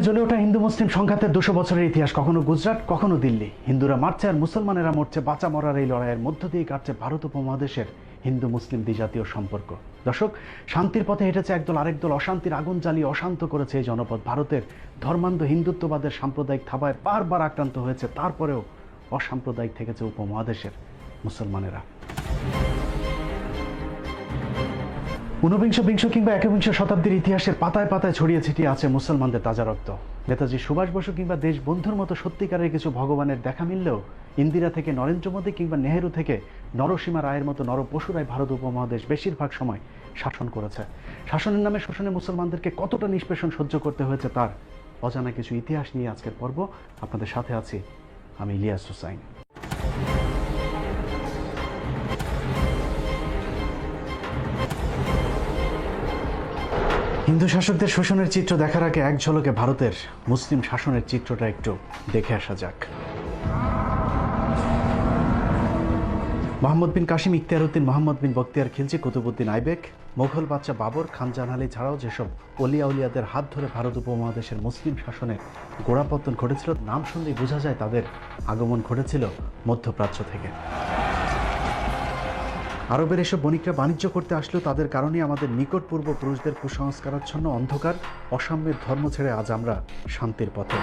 আগুনে জ্বলে ওঠা হিন্দু মুসলিম সংঘাতের দুশো বছরের ইতিহাস, কখনো গুজরাট, কখনো দিল্লি। হিন্দুরা মারছে আর মুসলমানেরা মরছে, বাঁচা মরার এই লড়াইয়ের মধ্য দিয়ে কাটছে ভারত উপমহাদেশের হিন্দু মুসলিম দ্বিজাতীয় সম্পর্ক। দর্শক, শান্তির পথে হেঁটেছে একদল আরেক দল, অশান্তির আগুন জ্বালিয়ে অশান্ত করেছে এই জনপদ। ভারতের ধর্মান্ধ হিন্দুত্ববাদের সাম্প্রদায়িক থাবায় বারবার আক্রান্ত হয়েছে, তারপরেও অসাম্প্রদায়িক থেকেছে উপমহাদেশের মুসলমানেরা। ঊনবিংশ, বিংশ কিংবা একবিংশ শতাব্দীর ইতিহাসের পাতায় পাতায় ছড়িয়ে ছিটিয়ে আছে মুসলমানদের তাজা রক্ত। নেতাজি সুভাষ বসু কিংবা দেশবন্ধুর মতো সত্যিকারের কিছু ভগবানের দেখা মিললেও ইন্দিরা থেকে নরেন্দ্র মোদী কিংবা নেহেরু থেকে নরসীমা রায়ের মতো নরপশুরাই ভারত উপমহাদেশ বেশিরভাগ সময় শাসন করেছে। শাসনের নামে শোষণে মুসলমানদেরকে কতটা নিষ্পেষণ সহ্য করতে হয়েছে তার অজানা কিছু ইতিহাস নিয়ে আজকের পর্ব। আপনাদের সাথে আছি আমি ইলিয়াস হুসাইন। হিন্দু শাসকদের শোষণের চিত্র দেখার আগে এক ঝলকে ভারতের মুসলিম শাসনের চিত্রটা একটু দেখে আসা যাক। মোহাম্মদ বিন কাশিম ইখতিয়ার উদ্দিন মোহাম্মদ বিন বক্তিয়ার খিলজি কুতুবুদ্দিন আইবেক, মোঘল বাচ্চা বাবর খানজান আলী ছাড়াও যেসব অলিয়া উলিয়াদের হাত ধরে ভারত উপমহাদেশের মুসলিম শাসনের গোড়াপত্তন ঘটেছিল, নাম শুনলেই বোঝা যায় তাদের আগমন ঘটেছিল মধ্যপ্রাচ্য থেকে। আরবের এসব বণিকরা বাণিজ্য করতে আসলেও তাদের কারণে আমাদের নিকট পূর্ব পুরুষদের কুসংস্কারাচ্ছন্ন অন্ধকার, অসাম্যের ধর্ম ছেড়ে আজ আমরা শান্তির পথে।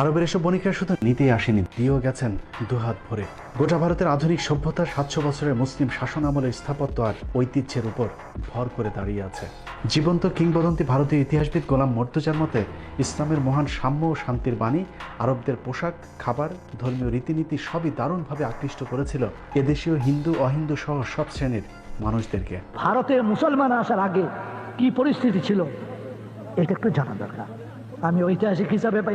আরবের এসব বণিকরা শুধু নিতেই আসেনি, দিয়েও গেছেন দুহাত ভরে। গোটা ভারতের আধুনিক সভ্যতার সাতশো বছরের মুসলিম শাসন আমলের স্থাপত্য আর ঐতিহ্যের উপর ভর করে দাঁড়িয়ে আছে। জীবন্ত কিংবদন্তি ভারতীয় ইতিহাসবিদ গোলাম মর্তুজার মতে, ইসলামের মহান সাম্য ও শান্তির বাণী আরবদের পোশাক, খাবার, ধর্মীয় রীতিনীতি সবই দারুণভাবে আকৃষ্ট করেছিল এদেশীয় হিন্দু, অহিন্দু সহ সব শ্রেণির মানুষদেরকে। ভারতে মুসলমান আসার আগে কি পরিস্থিতি ছিল, এটা একটু জানা দরকার। আমি ঐতিহাসিক হিসাবে বা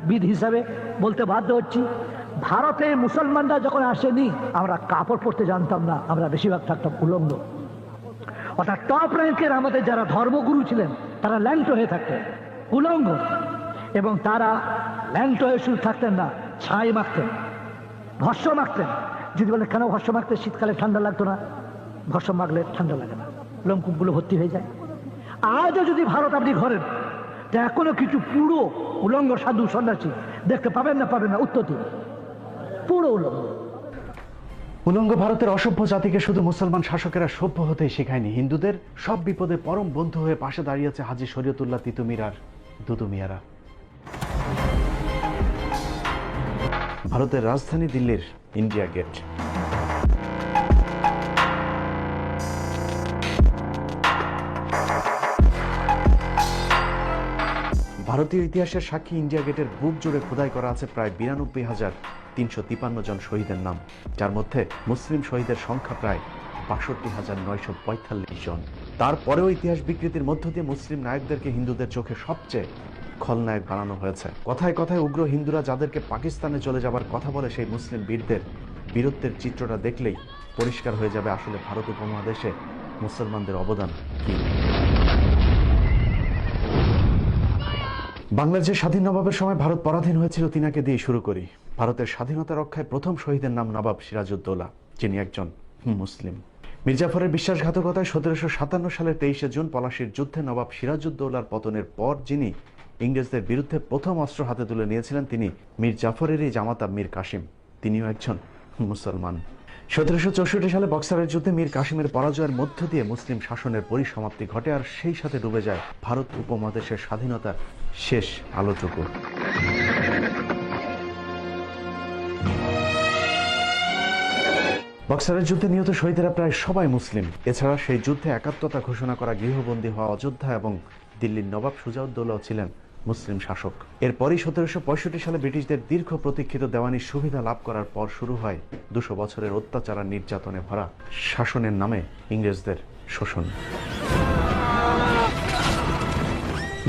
ইতিহাসবিদ হিসাবে বলতে বাধ্য হচ্ছি। ভারতে মুসলমানরা যখন আসেনি, আমরা কাপড় পরতে জানতাম না, আমরা বেশিরভাগ থাকতাম উলঙ্গ। অর্থাৎ টপ র্যাঙ্কের আমাদের যারা ধর্মগুরু ছিলেন, তারা ল্যাংটো হয়ে থাকতেন, উলঙ্গ। এবং তারা ল্যাংটো হয়ে শুধু থাকতেন না, ছাই মাখতেন ভস্য মাখতেন। যদি বলে, কেন ভস্য মাখতে? শীতকালে ঠান্ডা লাগতো না। ভস্য মাখলে ঠান্ডা লাগে না লোমকূপগুলো ভর্তি হয়ে যায়। আজও যদি ভারত আপনি ঘরেন এখনও কিছু পুরো উলঙ্গ সাধু সন্ন্যাসী দেখতে পাবেন না পাবেন না উত্তর দিন। পুরো উলঙ্গ। উলঙ্গ ভারতের অসভ্য জাতিকে শুধু মুসলমান শাসকেরা সভ্য হতে শেখায়নি। হিন্দুদের সব বিপদে পরম বন্ধু হয়ে পাশে দাঁড়িয়েছে হাজি শরীয়তুল্লাহ তিতুমির আর দুদু মিয়ারা। ভারতের রাজধানী দিল্লির ইন্ডিয়া গেট। ভারতীয় ইতিহাসের সাক্ষী ইন্ডিয়া গেটের বুক জুড়ে খোদাই করা আছে প্রায় বিরানব্বই হাজার তিনশো তিপান্ন জন শহীদের নাম, যার মধ্যে মুসলিম শহীদের সংখ্যা প্রায় বাষট্টি হাজার নয়শো পঁয়তাল্লিশ জন। তারপরেও ইতিহাস বিকৃতির মধ্য দিয়ে মুসলিম নায়কদেরকে হিন্দুদের চোখে সবচেয়ে খলনায়ক বানানো হয়েছে। কথায় কথায় উগ্র হিন্দুরা যাদেরকে পাকিস্তানে চলে যাবার কথা বলে সেই মুসলিম বীরদের বীরত্বের চিত্রটা দেখলেই পরিষ্কার হয়ে যাবে আসলে ভারত উপমহাদেশে মুসলমানদের অবদান কী। বাংলাদেশের স্বাধীন নবাবের সময় ভারত পরাধীন হয়েছিল তিনাকে দিয়ে শুরু করি। ভারতের স্বাধীনতা রক্ষায় প্রথম শহীদের নাম নবাব সিরাজউদ্দৌলা, যিনি একজন মুসলিম। মির্জাফরের বিশ্বাসঘাতকতায় সতেরোশো সাতান্ন সালের তেইশে জুন পলাশির যুদ্ধে নবাব সিরাজউদ্দৌলার পতনের পর যিনি ইংরেজদের বিরুদ্ধে প্রথম অস্ত্র হাতে তুলে নিয়েছিলেন, তিনি মীর জাফরেরই জামাতা মীর কাসিম। তিনিও একজন মুসলমান। সতেরোশো চৌষট্টি সালে বক্সারের যুদ্ধে মীর কাসিমের পরাজয়ের মধ্য দিয়ে মুসলিম শাসনের পরিসমাপ্তি ঘটে আর সেই সাথে ডুবে যায় ভারত উপমহাদেশের স্বাধীনতার শেষ আলোটুকু বক্সারের যুদ্ধে নিহত শহীদেরা প্রায় সবাই মুসলিম। এছাড়া সেই যুদ্ধে একাত্মতা ঘোষণা করা গৃহবন্দী হওয়া অযোধ্যা এবং দিল্লির নবাব সুজাউদ্দৌলাও ছিলেন মুসলিম শাসক। এরপরই সতেরোশো পঁয়ষট্টি সালে ব্রিটিশদের দীর্ঘ প্রতীক্ষিত দেওয়ানির সুবিধা লাভ করার পর শুরু হয় দুশো বছরের অত্যাচার আর নির্যাতনে ভরা শাসনের নামে ইংরেজদের শোষণ।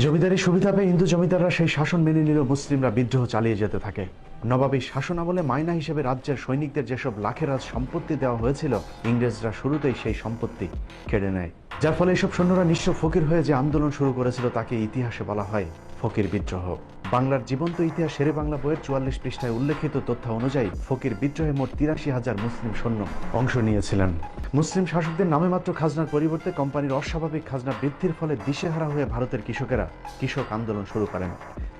জমিদারি সুবিধা পেয়ে হিন্দু জমিদাররা সেই শাসন মেনে নিলেও মুসলিমরা বিদ্রোহ চালিয়ে যেতে থাকে। নবাবী শাসন আমলে মাইনা হিসেবে রাজ্যের সৈনিকদের যেসব লাখেরাজ সম্পত্তি দেওয়া হয়েছিল, ইংরেজরা শুরুতেই সেই সম্পত্তি কেড়ে নেয়। যার ফলে এসব সৈন্যরা নিঃস্ব ফকির হয়ে যে আন্দোলন শুরু করেছিল তাকে ইতিহাসে বলা হয় ফকির বিদ্রোহ। বাংলার জীবন্ত ইতিহাস শেরে বাংলা বইয়ের চুয়াল্লিশ পৃষ্ঠায় উল্লেখিত তথ্য অনুযায়ী ফকির বিদ্রোহে মোট তিরাশি হাজার মুসলিম সৈন্য অংশ নিয়েছিলেন। মুসলিম শাসকদের নামে মাত্র খাজনার পরিবর্তে কোম্পানির অস্বাভাবিক খাজনা বৃদ্ধির ফলে দিশেহারা হয়ে ভারতের কৃষকেরা কৃষক আন্দোলন শুরু করেন।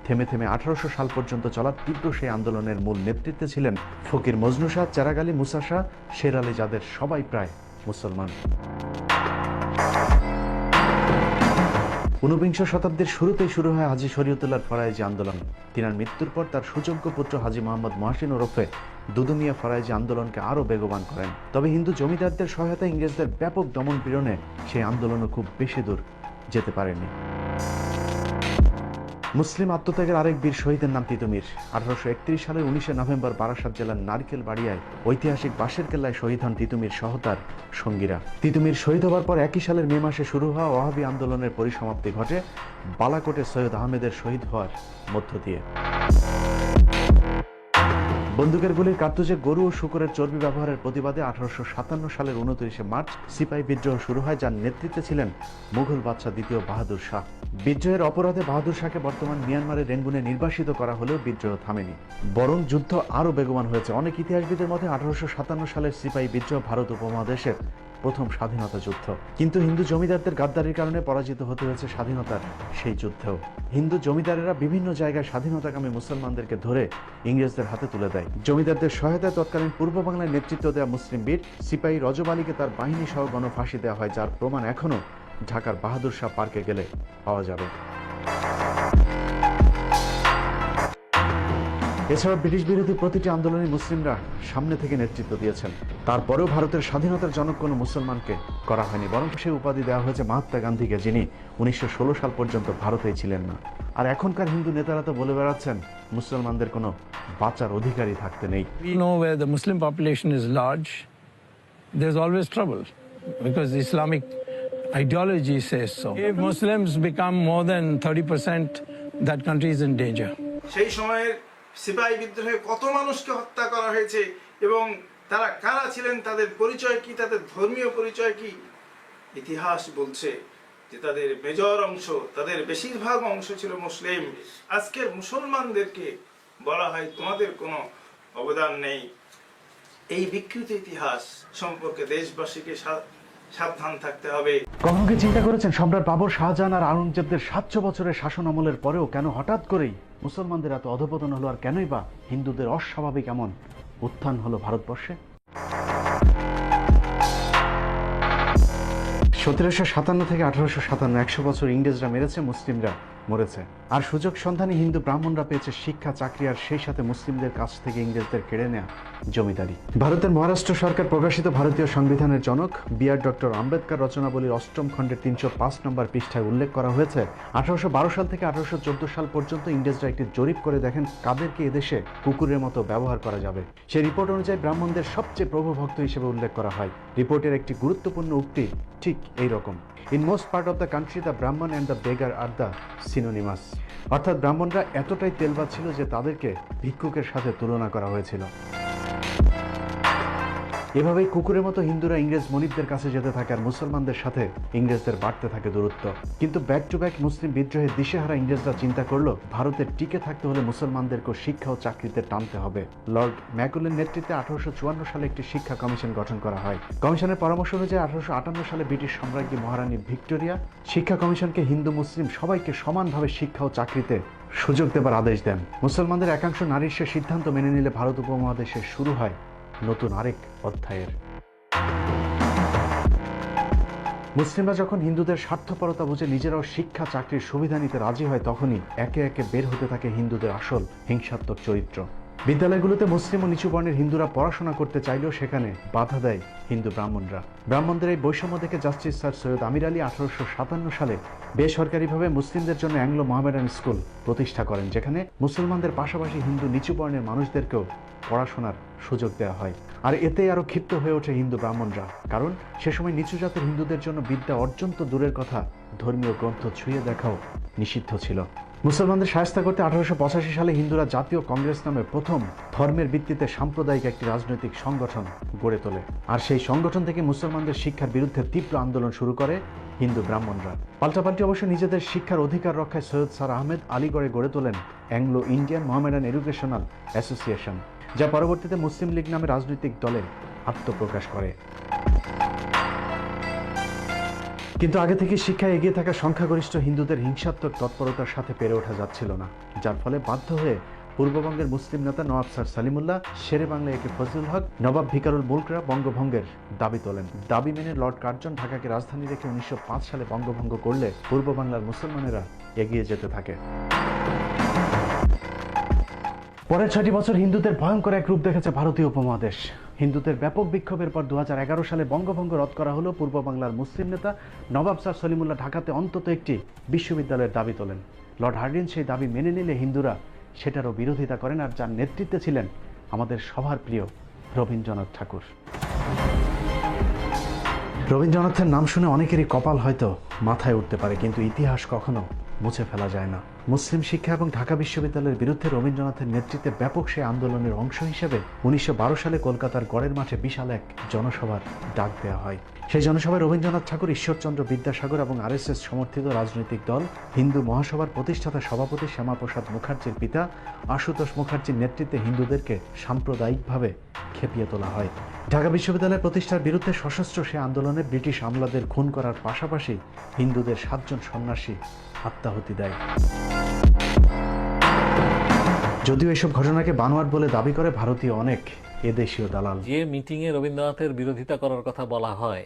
থেমে থেমে আঠারোশো সাল পর্যন্ত চলা তীব্র সেই আন্দোলনের মূল নেতৃত্বে ছিলেন ফকির মজনু শাহ চেরাগ আলী মুসা শাহ, শের আলী যাদের সবাই প্রায় মুসলমান। ঊনবিংশ শতাব্দীর শুরুতেই শুরু হয় হাজি শরীয়তুল্লাহর ফরাইজি আন্দোলন। তিনার মৃত্যুর পর তার সুযোগ্য পুত্র হাজি মোহাম্মদ মহাসিন ওরফে দুদুমিয়া ফরাইজি আন্দোলনকে আরও বেগবান করেন। তবে হিন্দু জমিদারদের সহায়তায় ইংরেজদের ব্যাপক দমন পীড়নে সেই আন্দোলনও খুব বেশি দূর যেতে পারেনি। মুসলিম আত্মত্যাগের আরেক বীর শহীদের নাম তিতুমির। আঠারোশো একত্রিশ সালের উনিশে নভেম্বর বারাসাত জেলার নারকেল বাড়িয়ায় ঐতিহাসিক বাঁশের কেল্লায় শহীদ হন তিতুমির সহতার সঙ্গীরা। তিতুমির শহীদ হওয়ার পর একই সালের মে মাসে শুরু হওয়া ওয়াহাবি আন্দোলনের পরিসমাপ্তি ঘটে বালাকোটে সৈয়দ আহমেদের শহীদ হওয়ার মধ্য দিয়ে। বন্দুকের গুলির কার্তুজে গরু ও শুকুরের চর্বি ব্যবহারের প্রতিবাদে আঠারোশো সাতান্ন সালের উনত্রিশে মার্চ সিপাহী বিদ্রোহ শুরু হয়, যার নেতৃত্বে ছিলেন মুঘল বাদশাহ দ্বিতীয় বাহাদুর শাহ। বিদ্রোহের অপরাধে বাহাদুর শাহকে বর্তমান মিয়ানমারের রেঙ্গুনে নির্বাসিত করা হলেও বিদ্রোহ থামেনি। বরং যুদ্ধ আরও বেগবান হয়েছে। অনেক ইতিহাসবিদের মধ্যে আঠারোশো সাতান্ন সালের সিপাহী বিদ্রোহ ভারত উপমহাদেশের প্রথম স্বাধীনতা যুদ্ধ। কিন্তু হিন্দু জমিদারদের গাদ্দারির কারণে পরাজিত হতে হয়েছে স্বাধীনতার সেই যুদ্ধেও। হিন্দু জমিদারেরা বিভিন্ন জায়গায় স্বাধীনতাকামী মুসলমানদেরকে ধরে ইংরেজদের হাতে তুলে দেয়। জমিদারদের সহায়তায় তৎকালীন পূর্ব বাংলায় নেতৃত্ব দেওয়া মুসলিম বীর সিপাহী রজব আলীকে তার বাহিনী সহ গণফাঁসি দেওয়া হয়, যার প্রমাণ এখনও ঢাকার বাহাদুর শাহ পার্কে গেলে পাওয়া যাবে। এছাড়া ব্রিটিশ বিরোধী প্রতিটি আন্দোলনে মুসলিমরা সামনে থেকে নেতৃত্ব দিয়েছেন তারপরেও ভারতের স্বাধীনতার জনক কোনো মুসলমানকে করা হয়নি বরং সে উপাধি দেওয়া হয়েছে মহাত্মা গান্ধীকে যিনি উনিশশো সাল পর্যন্ত ভারতেই ছিলেন না আর এখনকার হিন্দু নেতারা তো বলে বেড়াচ্ছেন মুসলমানদের কোনো বাঁচার অধিকারী থাকতে নেই We know where the Muslim population is large, there's always trouble because the Islamic ideology says so. If Muslims become more than 30%, that country is in danger. সেই সময়ের সিপাহী বিদ্রোহে কত মানুষকে হত্যা করা হয়েছে এবং তারা কারা ছিলেন, তাদের পরিচয় কি, তাদের ধর্মীয় পরিচয় কি? ইতিহাস বলছে যে তাদের মেজর অংশ, তাদের বেশিরভাগ অংশ ছিল মুসলিম। আজকের মুসলমানদেরকে বলা হয় তোমাদের কোনো অবদান নেই। এই বিকৃত ইতিহাস সম্পর্কে দেশবাসীকে সাবধান থাকতে হবে। কখনো কি চিন্তা করেছেন, সম্রাট বাবর শাহজাহান আর আওরঙ্গজেবদের সাতশো বছরের শাসন আমলের পরেও কেন হঠাৎ করেই মুসলমানদের এত অধপতন হলো আর কেনই বা হিন্দুদের অস্বাভাবিক এমন উত্থান হলো ভারতবর্ষে? সতেরোশো সাতান্ন থেকে আঠারোশো সাতান্ন, একশো বছর ইংরেজরা মেরেছে, মুসলিমরা মরেছে। আর সুযোগ সন্ধানী হিন্দু ব্রাহ্মণরা পেয়েছে শিক্ষা, চাকরি আর সেই সাথে মুসলিমদের কাছ থেকে ইংরেজদের কেড়ে নেয়া জমিদারি। ভারতের মহারাষ্ট্র সরকার প্রকাশিত ভারতীয় সংবিধানের জনক বিআর ডক্টর আম্বেদকর রচনাবলীর অষ্টম খণ্ডের তিনশো পাঁচ নম্বর পৃষ্ঠায় উল্লেখ করা হয়েছে, আঠারোশো বারো সাল থেকে আঠারোশো চোদ্দ সাল পর্যন্ত ইংরেজরা একটি জরিপ করে দেখেন কাদেরকে এদেশে কুকুরের মতো ব্যবহার করা যাবে। সেই রিপোর্ট অনুযায়ী ব্রাহ্মণদের সবচেয়ে প্রভুভক্ত হিসেবে উল্লেখ করা হয়। রিপোর্টের একটি গুরুত্বপূর্ণ উক্তি ঠিক এই রকম in most part of the country the Brahmin and the beggar R the synonymous অর্থাৎ ব্রাহ্মণরা এতটাই তেলবাদ ছিল যে তাদেরকে ভিক্ষুকের সাথে তুলনা করা হয়েছিল। এভাবেই কুকুরের মতো হিন্দুরা ইংরেজ মনিবদের কাছে যেতে থাকে আর মুসলমানদের সাথে ইংরেজদের বাড়তে থাকে দূরত্ব। কিন্তু ব্যাক টু ব্যাক মুসলিম বিদ্রোহে দিশেহারা ইংরেজরা চিন্তা করল ভারতের টিকে থাকতে হলে মুসলমানদেরকে শিক্ষা ও চাকরিতে টানতে হবে। লর্ড ম্যাকুলের নেতৃত্বে আঠারোশো চুয়ান্ন সালে একটি শিক্ষা কমিশন গঠন করা হয়। কমিশনের পরামর্শ অনুযায়ী আঠারোশো আটান্ন সালে ব্রিটিশ সম্রাজ্ঞী মহারানী ভিক্টোরিয়া শিক্ষা কমিশনকে হিন্দু, মুসলিম সবাইকে সমানভাবে শিক্ষা ও চাকরিতে সুযোগ দেবার আদেশ দেন। মুসলমানদের একাংশ নারীর সে সিদ্ধান্ত মেনে নিলে ভারত উপমহাদেশে শুরু হয়। নতুন আরেক অধ্যায়ের। মুসলিমরা যখন হিন্দুদের স্বার্থপরতা বুঝে নিজেরাও শিক্ষা, চাকরির সুবিধা নিতে রাজি হয়, তখনই একে একে বের হতে থাকে হিন্দুদের আসল হিংসাত্মক চরিত্র। বিদ্যালয়গুলোতে মুসলিম ও নিচু বর্ণের হিন্দুরা পড়াশোনা করতে চাইলেও সেখানে বাধা দেয় হিন্দু ব্রাহ্মণরা। ব্রাহ্মণদের এই বৈষম্য দেখে জাস্টিস স্যার সৈয়দ আমির আলী আঠারোশো সাতান্ন সালে বেসরকারিভাবে মুসলিমদের জন্য অ্যাংলো মোহামেডান স্কুল প্রতিষ্ঠা করেন, যেখানে মুসলমানদের পাশাপাশি হিন্দু নিচু বর্ণের মানুষদেরকেও পড়াশোনার সুযোগ দেওয়া হয়। আর এতে আরও ক্ষিপ্ত হয়ে ওঠে হিন্দু ব্রাহ্মণরা, কারণ সে সময় নিচু জাতের হিন্দুদের জন্য বিদ্যা অর্জন দূরের কথা ধর্মীয় গ্রন্থ ছুঁয়ে দেখাও নিষিদ্ধ ছিল। মুসলমানদের সাহায্য করতে আঠারোশো পঁচাশি সালে হিন্দুরা জাতীয় কংগ্রেস নামে প্রথম ধর্মের ভিত্তিতে সাম্প্রদায়িক একটি রাজনৈতিক সংগঠন গড়ে তোলে। আর সেই সংগঠন থেকে মুসলমানদের শিক্ষার বিরুদ্ধে তীব্র আন্দোলন শুরু করে হিন্দু ব্রাহ্মণরা। পাল্টাপাল্টি অবশ্য নিজেদের শিক্ষার অধিকার রক্ষায় সৈয়দ স্যার আহমেদ আলীগড়ে গড়ে তোলেন Anglo Indian Mohammedan educational association, যা পরবর্তীতে মুসলিম লীগ নামে রাজনৈতিক দলে আত্মপ্রকাশ করে। কিন্তু আগে থেকে শিক্ষায় এগিয়ে থাকা সংখ্যাগরিষ্ঠ হিন্দুদের হিংসাত্মক তৎপরতার সাথে পেরে ওঠা যাচ্ছিল না, যার ফলে বাধ্য হয়ে পূর্ববঙ্গের মুসলিম নেতা নওয়াব স্যার সালিমুল্লাহ, শেরে বাংলা একে ফজলুল হক, নবাব ভিকারুল মুলকরা বঙ্গভঙ্গের দাবি তোলেন। দাবি মেনে লর্ড কার্জন ঢাকাকে রাজধানী রেখে উনিশশো পাঁচ সালে বঙ্গভঙ্গ করলে পূর্ব বাংলার মুসলমানেরা এগিয়ে যেতে থাকে। পরের ছয়টি বছর হিন্দুদের ভয়ঙ্কর এক রূপ দেখেছে ভারতীয় উপমহাদেশ। হিন্দুদের ব্যাপক বিক্ষোভের পর দু হাজার এগারো সালে বঙ্গভঙ্গ রদ করা হলো পূর্ব বাংলার মুসলিম নেতা নবাব স্যার সলিমুল্লাহ ঢাকাতে অন্তত একটি বিশ্ববিদ্যালয়ের দাবি তোলেন। লর্ড হার্ডিন সেই দাবি মেনে নিলে হিন্দুরা সেটারও বিরোধিতা করেন আর যার নেতৃত্বে ছিলেন আমাদের সবার প্রিয় রবীন্দ্রনাথ ঠাকুর। রবীন্দ্রনাথের নাম শুনে অনেকেরই কপাল হয়তো মাথায় উঠতে পারে, কিন্তু ইতিহাস কখনো মুছে ফেলা যায় না। মুসলিম শিক্ষা এবং ঢাকা বিশ্ববিদ্যালয়ের বিরুদ্ধে রবীন্দ্রনাথের নেতৃত্বে ব্যাপক সেই আন্দোলনের অংশ হিসেবে উনিশশো সালে কলকাতার গড়ের মাঠে বিশাল এক জনসভার ডাক দেওয়া হয়। সেই জনসভায় রবীন্দ্রনাথ ঠাকুর, ঈশ্বরচন্দ্র বিদ্যাসাগর এবং আরএসএস সমর্থিত রাজনৈতিক দল, হিন্দু মহাসভার প্রতিষ্ঠাতা সভাপতি শ্যামাপ্রসাদ মুখার্জির পিতা, আশুতোষ মুখার্জির নেতৃত্বে হিন্দুদেরকে সাম্প্রদায়িকভাবে খেপিয়ে তোলা হয়। ঢাকা বিশ্ববিদ্যালয় প্রতিষ্ঠার বিরুদ্ধে সশস্ত্র সে আন্দোলনে ব্রিটিশ আমলাদের খুন করার পাশাপাশি হিন্দুদের সাতজন সন্ন্যাসী আত্মাহুতি দেয়। যদিও এসব ঘটনাকে বানোয়াট বলে দাবি করে ভারতীয় অনেক এদেশীয় দালাল। যে মিটিংয়ে রবীন্দ্রনাথের বিরোধিতা করার কথা বলা হয়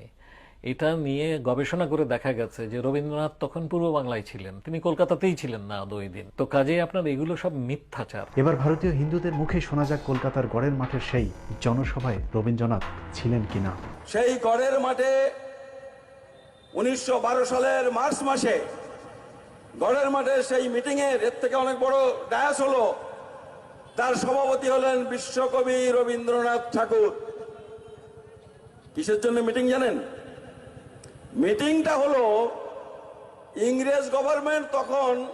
এটা নিয়ে গবেষণা করে দেখা গেছে যে রবীন্দ্রনাথ তখন পূর্ব বাংলায় ছিলেন। তিনি কলকাতাতেই ছিলেন না দুই দিন। তো কাজেই আপনার এগুলো সব মিথ্যাচার। এবার ভারতীয় হিন্দুদের মুখে শোনা যাক কলকাতার গড়ের মাঠের সেই জনসভায় রবীন্দ্রনাথ ছিলেন কিনা। সেই গড়ের মাঠে উনিশশো বারো সালের মার্চ মাসে গড়ের মাঠে সেই মিটিংয়ের এর থেকে অনেক বড় ডায়াস হলো। তার সভাপতি হলেন বিশ্বকবি রবীন্দ্রনাথ ঠাকুর। কিসের জন্য মিটিং জানেন? মিটিংটা হলো ইংরেজ গভর্নমেন্ট তখন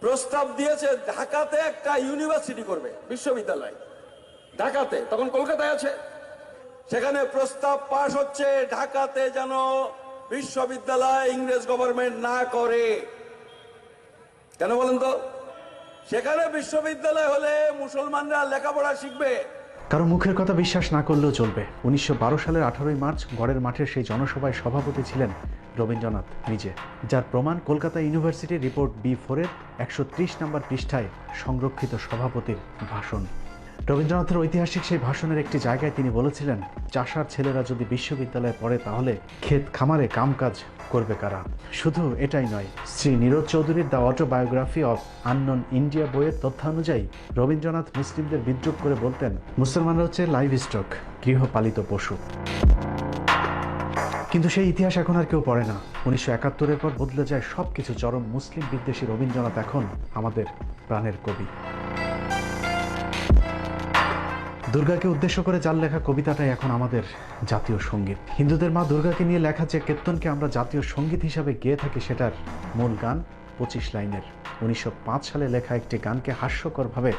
প্রস্তাব দিয়েছে, ঢাকাতে একটা ইউনিভার্সিটি করবে, বিশ্ববিদ্যালয়। ঢাকাতে, তখন কলকাতায় আছে। সেখানে প্রস্তাব পাশ হচ্ছে, ঢাকাতে যেন বিশ্ববিদ্যালয় ইংরেজ গভর্নমেন্ট না করে। কেন বলেন তো? সেখানে বিশ্ববিদ্যালয় হলে মুসলমানরা লেখাপড়া শিখবে। কারও মুখের কথা বিশ্বাস না করলেও চলবে। উনিশশো বারো সালের আঠারোই মার্চ গড়ের মাঠের সেই জনসভায় সভাপতি ছিলেন রবীন্দ্রনাথ নিজে, যার প্রমাণ কলকাতা ইউনিভার্সিটি রিপোর্ট বি ফোরের একশো ত্রিশ নম্বর পৃষ্ঠায় সংরক্ষিত সভাপতির ভাষণ। রবীন্দ্রনাথের ঐতিহাসিক সেই ভাষণের একটি জায়গায় তিনি বলেছিলেন, চাষার ছেলেরা যদি বিশ্ববিদ্যালয়ে পড়ে তাহলে ক্ষেত খামারে কামকাজ করবে কারা? শুধু এটাই নয়, শ্রী নীরজ চৌধুরীর the autobiography of unknown India বইয়ের তথ্য অনুযায়ী রবীন্দ্রনাথ মুসলিমদের বিদ্রুপ করে বলতেন, মুসলমানরা হচ্ছে লাইভ স্টক, গৃহপালিত পশু। কিন্তু সেই ইতিহাস এখন আর কেউ পড়ে না। উনিশশো একাত্তরের পর বদলে যায় সব কিছু চরম মুসলিম বিদ্বেষী রবীন্দ্রনাথ এখন আমাদের প্রাণের কবি। দুর্গাকে উদ্দেশ্য করে যার লেখা কবিতাটাই এখন আমাদের জাতীয় সংগীত। হিন্দুদের মা দুর্গাকে নিয়ে লেখা যে কীর্তনকে আমরা জাতীয় সংগীত হিসাবে গেয়ে থাকি, সেটার মূল গান পঁচিশ লাইনের। উনিশশো পাঁচ সালে লেখা একটি গানকে হাস্যকরভাবে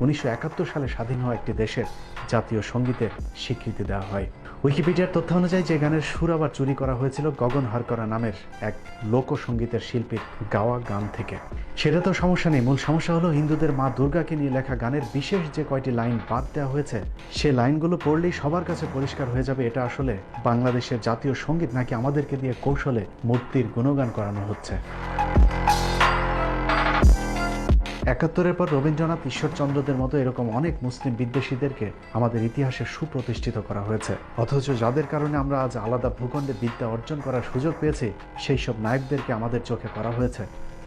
উনিশশো একাত্তর সালে স্বাধীন হওয়া একটি দেশের জাতীয় সঙ্গীতে স্বীকৃতি দেওয়া হয়। উইকিপিডিয়ার তথ্য অনুযায়ী যে গানের সুর আবার চুরি করা হয়েছিল গগন হারকরা নামের এক লোকসঙ্গীতের শিল্পীর গাওয়া গান থেকে। সেটা তো সমস্যা নেই। মূল সমস্যা হলো হিন্দুদের মা দুর্গাকে নিয়ে লেখা গানের বিশেষ যে কয়টি লাইন বাদ দেওয়া হয়েছে, সে লাইনগুলো পড়লেই সবার কাছে পরিষ্কার হয়ে যাবে এটা আসলে বাংলাদেশের জাতীয় সংগীত নাকি আমাদেরকে দিয়ে কৌশলে মূর্তির গুণগান করানো হচ্ছে। একাত্তরের পর রবীন্দ্রনাথ ঈশ্বরচন্দ্রদের মতো এরকম অনেক মুসলিম বিদ্বেষীদেরকে আমাদের ইতিহাসে সুপ্রতিষ্ঠিত করা হয়েছে। অথচ যাদের কারণে আমরা আজ আলাদা ভূখণ্ডে বিদ্যা অর্জন করার সুযোগ পেয়েছি, সেই সব নায়কদেরকে আমাদের চোখে করা হয়েছে।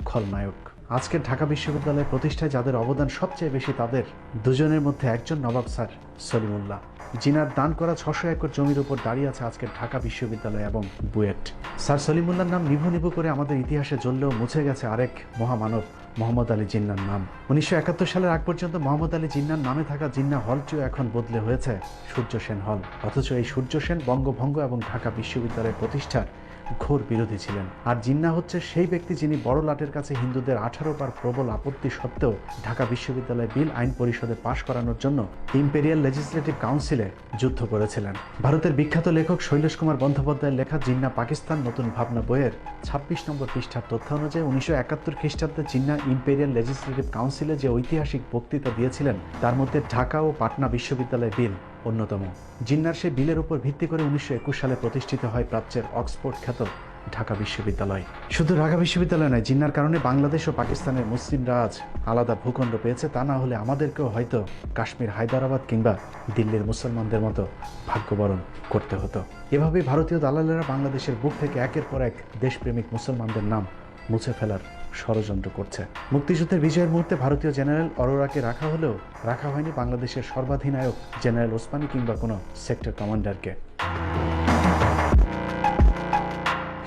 খলনায়ক। আজকের ঢাকা বিশ্ববিদ্যালয়ের প্রতিষ্ঠায় যাদের অবদান সবচেয়ে বেশি তাদের দুজনের মধ্যে একজন নবাব স্যার, সলিমুল্লাহ। জিনার দান করা ছশো একর জমির উপর দাঁড়িয়ে আছে আজকের ঢাকা বিশ্ববিদ্যালয় এবং বুয়েট। স্যার সলিমুল্লাহর নাম নিভু নিভু করে আমাদের ইতিহাসে জ্বললেও মুছে গেছে আরেক মহামানব মোহাম্মদ আলী জিন্নার নাম। উনিশশো একাত্তর সালের আগ পর্যন্ত মোহাম্মদ আলী জিন্নার নামে থাকা জিন্না হলটিও এখন বদলে হয়েছে, সূর্য সেন হল। অথচ এই সূর্য সেন বঙ্গভঙ্গ এবং ঢাকা বিশ্ববিদ্যালয় প্রতিষ্ঠার ঘোর বিরোধী ছিলেন। আর জিন্না হচ্ছে সেই ব্যক্তি যিনি বড় লাটের কাছে হিন্দুদের আঠারো বার প্রবল আপত্তি সত্ত্বেও ঢাকা বিশ্ববিদ্যালয় বিল আইন পরিষদে পাশ করানোর জন্য ইম্পেরিয়াল লেজিসলেটিভ কাউন্সিলে যুদ্ধ করেছিলেন। ভারতের বিখ্যাত লেখক শৈলেশ কুমার বন্দ্যোপাধ্যায়ের লেখা জিন্না পাকিস্তান নতুন ভাবনা বইয়ের ছাব্বিশ নম্বর পৃষ্ঠার তথ্য অনুযায়ী উনিশশো একাত্তর খ্রিস্টাব্দে জিন্না ইম্পেরিয়াল লেজিসলেটিভ কাউন্সিলে যে ঐতিহাসিক বক্তৃতা দিয়েছিলেন, তার মধ্যে ঢাকা ও পাটনা বিশ্ববিদ্যালয় বিল অন্যতম। জিন্নার সেই বিলের উপর ভিত্তি করে উনিশশো একুশ সালে প্রতিষ্ঠিত হয় প্রাচ্যের অক্সফোর্ড খ্যাত ঢাকা বিশ্ববিদ্যালয়। শুধু ঢাকা বিশ্ববিদ্যালয় নয়, জিন্নার কারণে বাংলাদেশ ও পাকিস্তানের মুসলিমরা আজ আলাদা ভূখণ্ড পেয়েছে, তা না হলে আমাদেরকেও হয়তো কাশ্মীর, হায়দ্রাবাদ কিংবা দিল্লির মুসলমানদের মতো ভাগ্যবরণ করতে হতো। এভাবেই ভারতীয় দালালেরা বাংলাদেশের বুক থেকে একের পর এক দেশপ্রেমিক মুসলমানদের নাম মুছে ফেলার ষড়যন্ত্র করছে। মুক্তিযুদ্ধের বিজয়ের মুহূর্তে ভারতীয় জেনারেল অরোরাকে রাখা হলেও রাখা হয়নি বাংলাদেশের সর্বাধিনায়ক জেনারেল ওসমানী কিংবা কোনো সেক্টর কমান্ডারকে।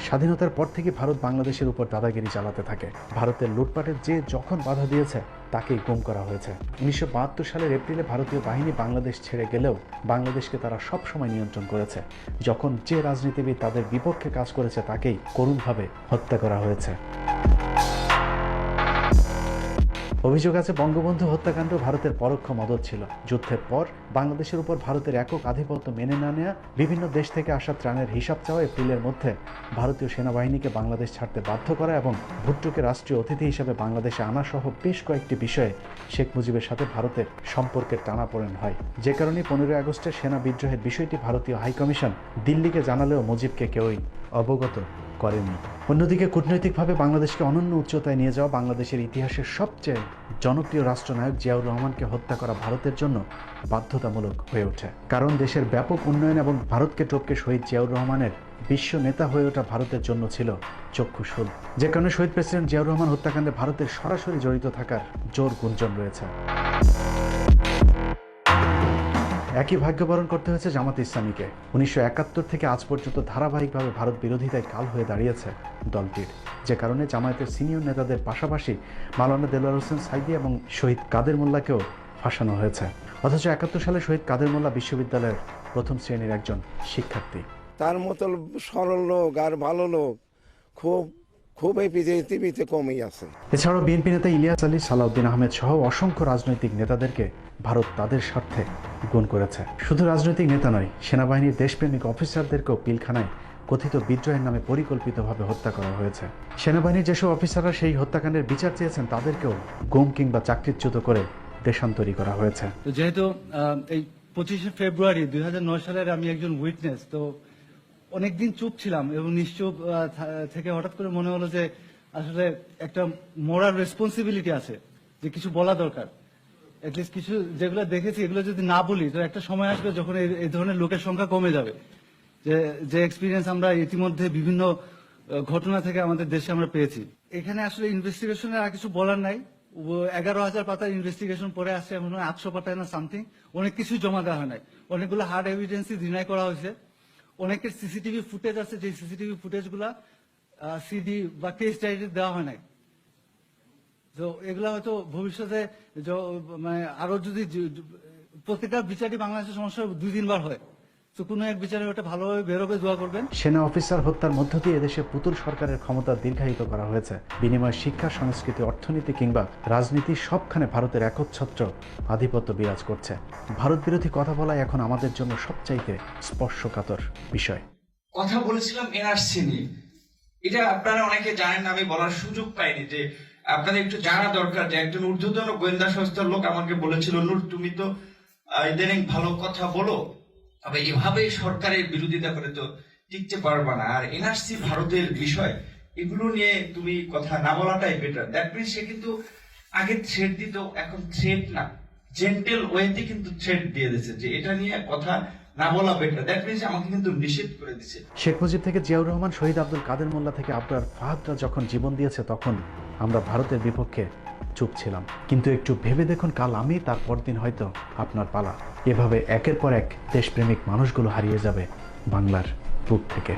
স্বাধীনতার পর থেকে ভারত বাংলাদেশের উপর দাদাগিরি চালাতে থাকে। ভারতের লুটপাটের যে যখন বাধা দিয়েছে, তাকেই গুম করা হয়েছে। উনিশশো বাহাত্তর সালের এপ্রিলে ভারতীয় বাহিনী বাংলাদেশ ছেড়ে গেলেও বাংলাদেশকে তারা সব সময় নিয়ন্ত্রণ করেছে। যখন যে রাজনীতিবিদ তাদের বিপক্ষে কাজ করেছে, তাকেই করুণভাবে হত্যা করা হয়েছে। অভিযোগ আছে, বঙ্গবন্ধু হত্যাকাণ্ড ভারতের পরোক্ষ মদত ছিল। যুদ্ধের পর বাংলাদেশের উপর ভারতের একক আধিপত্য মেনে না নেওয়া বিভিন্ন দেশ থেকে আসা ত্রাণের হিসাব চাওয়া এপ্রিলের মধ্যে ভারতীয় সেনাবাহিনীকে বাংলাদেশ ছাড়তে বাধ্য করা এবং ভুট্টোকে রাষ্ট্রীয় অতিথি হিসেবে বাংলাদেশে আনা সহ বেশ কয়েকটি বিষয়ে শেখ মুজিবের সাথে ভারতের সম্পর্কের টানাপোড়েন হয়। যে কারণে পনেরোই আগস্টের সেনা বিদ্রোহের বিষয়টি ভারতীয় হাইকমিশন দিল্লিকে জানালেও মুজিবকে কেউই অবগত করেনি অন্যদিকে কূটনৈতিকভাবে বাংলাদেশকে অনন্য উচ্চতায় নিয়ে যাওয়া বাংলাদেশের ইতিহাসের সবচেয়ে জনপ্রিয় রাষ্ট্রনায়ক জিয়াউর রহমানকে হত্যা করা ভারতের জন্য বাধ্যতামূলক হয়ে ওঠে। কারণ দেশের ব্যাপক উন্নয়ন এবং ভারতকে টপকে শহীদ জিয়াউর রহমানের বিশ্ব নেতা হয়ে ওঠা ভারতের জন্য ছিল চক্ষুশূল যে কারণে শহীদ প্রেসিডেন্ট জিয়াউর রহমান হত্যাকাণ্ডে ভারতের সরাসরি জড়িত থাকার জোর গুঞ্জন রয়েছে। একই ভাগ্যবরণ করতে হয়েছে জামাত ইসলামীকে। উনিশশো একাত্তর থেকে আজ পর্যন্ত ধারাবাহিকভাবে ভারত বিরোধিতায় কাল হয়ে দাঁড়িয়েছে দলটির। যে কারণে জামায়াতের সিনিয়র নেতাদের পাশাপাশি মালানা দেলোয়ার হোসেন সাইদি এবং শহীদ কাদের মোল্লাকেও ফাঁসানো হয়েছে। অথচ একাত্তর সালে শহীদ কাদের মোল্লা বিশ্ববিদ্যালয়ের প্রথম শ্রেণির একজন শিক্ষার্থী। তার মতো সরল লোক আর ভালো লোক খুব খুব এই পৃথিবীতে কমই আছে। এছাড়াও বিএনপি নেতা ইলিয়াস আলী সালাউদ্দিন আহমেদ সহ অসংখ্য রাজনৈতিক নেতাদেরকে ভারত তাদের স্বার্থে গুণ করেছে। শুধু রাজনৈতিক নেতা নয় সেনাবাহিনীর দেশপ্রেমিক অফিসারদেরকেও পিলখানায় কথিত বিদ্রোহের নামে পরিকল্পিতভাবে হত্যা করা হয়েছে। সেনাবাহিনীর যেসব অফিসাররা সেই হত্যাকাণ্ডের বিচার চেয়েছেন তাদেরকেও গুম কিংবা চাকরিচ্যুত করে দেশান্তরী করা হয়েছে। তো যেহেতু আহ, এই পঁচিশে ফেব্রুয়ারি দুই হাজার নয় সালের আমি একজন উইটনেস তো অনেকদিন চুপ ছিলাম এবং নিশ্চুপ থেকে হঠাৎ করে মনে হলো যে আসলে একটা মোরাল রেসপন্সিবিলিটি আছে, যে কিছু বলা দরকার। কিছু যেগুলো দেখেছি, এগুলো যদি না বলি, তো একটা সময় আসবে যখন এই- ধরনের লোকের সংখ্যা কমে যাবে। যে যে এক্সপিরিয়েন্স আমরা ইতিমধ্যে বিভিন্ন ঘটনা থেকে আমাদের দেশে আমরা পেয়েছি। এখানে আসলে ইনভেস্টিগেশনের আর কিছু বলার নাই। এগারো হাজার পাতার ইনভেস্টিগেশন পরে আসছে, এমন আটশো পাতায় না সামথিং অনেক কিছু জমা দেওয়া হয় নাই। অনেকগুলো হার্ড এভিডেন্সই ডিনাই করা হয়েছে। অনেকের সিসিটিভি ফুটেজ আছে, যে সিসিটিভি ফুটেজগুলা সিডি বা কেস ডায়েরি দেওয়া হয় নাই। তো এগুলা হয়তো ভবিষ্যতে মানে আরও যদি প্রত্যেকটা বিচারই বাংলাদেশের সমস্যা দুই তিনবার হয়। তো কোনো এক বিচারে ওটা ভালোভাবে বেরোবে দোয়া করবেন। সেনা অফিসার হত্যার মধ্য দিয়ে এদেশে পুতুল সরকারের ক্ষমতা দীর্ঘায়িত করা হয়েছে। বিনিময়ে শিক্ষা সংস্কৃতি অর্থনীতি কিংবা রাজনীতি সবখানে ভারতের একচ্ছত্র আধিপত্য বিরাজ করছে। ভারত বিরোধী কথা বলাই এখন আমাদের জন্য সবচাইতে স্পর্শকাতর বিষয়। কথা বলেছিলাম এনআরসি নিয়ে। এটা আপনারা অনেকে জানেন না আমি বলার সুযোগ পাইনি যে আপনাদের একটু জানা দরকার যে একজন ঊর্ধ্বতন গোয়েন্দা সংস্থার লোক আমাকে বলেছিল নূর তুমি তো ইদানিং ভালো কথা বলো। তবে এভাবে সরকারের বিরোধিতা করে তো টিকতে পারবা না। আর এনআরসি ভারতের বিষয়, এগুলো নিয়ে তুমি কথা না বলাটাই বেটার দ্যাট মিনস সে কিন্তু আগে থ্রেড দিত, এখন থ্রেড না। জেন্টেল ওয়েতে কিন্তু থ্রেড দিয়ে দিয়েছে যে এটা নিয়ে কথা না বলা বেটার দ্যাট মিনস আমাকে কিন্তু নিষেধ করে দিছে শেখ মুজিব থেকে জিয়াউর রহমান, শহীদ আব্দুল কাদের মোল্লা থেকে আবরার ফাহাদরা যখন জীবন দিয়েছে, তখন আমরা ভারতের বিপক্ষে চুপ ছিলাম। কিন্তু একটু ভেবে দেখুন, কাল আমি তার পরদিন হয়তো আপনার পালা। এভাবে একের পর এক দেশপ্রেমিক মানুষগুলো হারিয়ে যাবে বাংলার বুক থেকে।